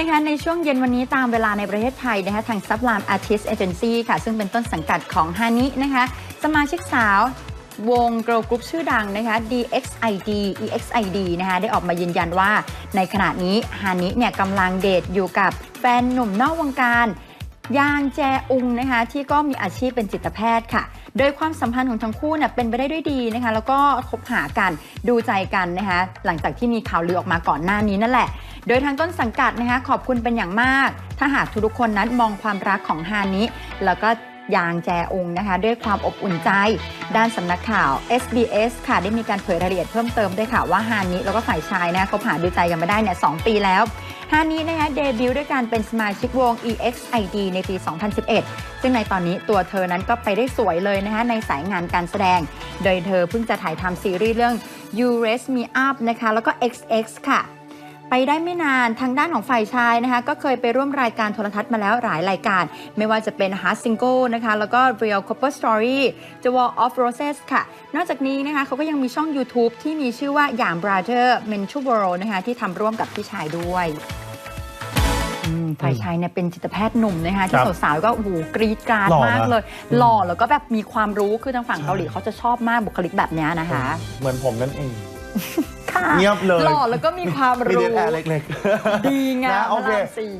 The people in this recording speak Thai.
นะคะในช่วงเย็นวันนี้ตามเวลาในประเทศไทยนะคะทาง Sublime Artist Agency ค่ะ ซึ่งเป็นต้นสังกัดของฮานินะคะ สมาชิกสาววง girl group ชื่อดังนะคะ DXID EXID นะคะได้ออกมายืนยันว่า ในขณะนี้ฮานิเนี่ยกำลังเดทอยู่กับแฟนหนุ่มนอกวงการยางแจอุงนะคะที่ก็มีอาชีพเป็นจิตแพทย์ค่ะ โดยความสัมพันธ์ของทั้งคู่เนี่ยเป็นไปได้ด้วยดีนะคะ แล้วก็คบหากันดูใจกันนะคะ หลังจากที่มีข่าวลือออกมาก่อนหน้านี้นั่นแหละ โดยทางต้นสังกัดนะคะขอบคุณเป็นอย่างมาก ถ้าหากทุกคนนั้นมองความรักของฮานิแล้วก็ยางแจองนะคะด้วยความอบอุ่นใจ ด้านสำนักข่าว SBS ค่ะได้มีการเผยรายละเอียดเพิ่มเติมด้วยค่ะว่าฮานิแล้วก็ฝ่ายชายนะคบหานดูใจกันมาได้เนี่ยสปีแล้วฮานินะคะเดบิวต์ด้วยการเป็นสมาชิกวง EXID ในปี 2011 ซึ่งในตอนนี้ตัวเธอนั้นก็ไปได้สวยเลยนะคะในสายงานการแสดง โดยเธอเพิ่งจะถ่ายทำซีรีส์เรื่อง You Raise Me Up นะคะแล้วก็ XX ค่ะ ไปได้ไม่นานทางด้านของฝ่ายชายนะคะก็เคยไปร่วมรายการโทรทัศน์มาแล้วหลายรายการ ไม่ว่าจะเป็น Hard Single นะคะแล้วก็ Real Couple Story The Wall of Roses ค่ะ นอกจากนี้นะคะเขาก็ยังมีช่อง YouTube ที่มีชื่อว่าอย่าง Brother Mental World นะคะที่ทำร่วมกับพี่ชายด้วยอืมฝ่ายชายเนี่ยเป็นจิตแพทย์หนุ่มนะคะที่ครับสาวๆก็โอ้โหกรี๊ดกราดหล่อมากนะเลยอืมหล่อแล้วก็แบบมีความรู้คือทางฝั่งใช่เกาหลีเขาจะชอบมากบุคลิกแบบเนี้ยนะคะ เหมือนผมนั่นเองค่ะ เงียบเลย หล่อแล้วก็มีความมีรู้เดนแอร์เล็กดีงามนะโอพระเค รามสี่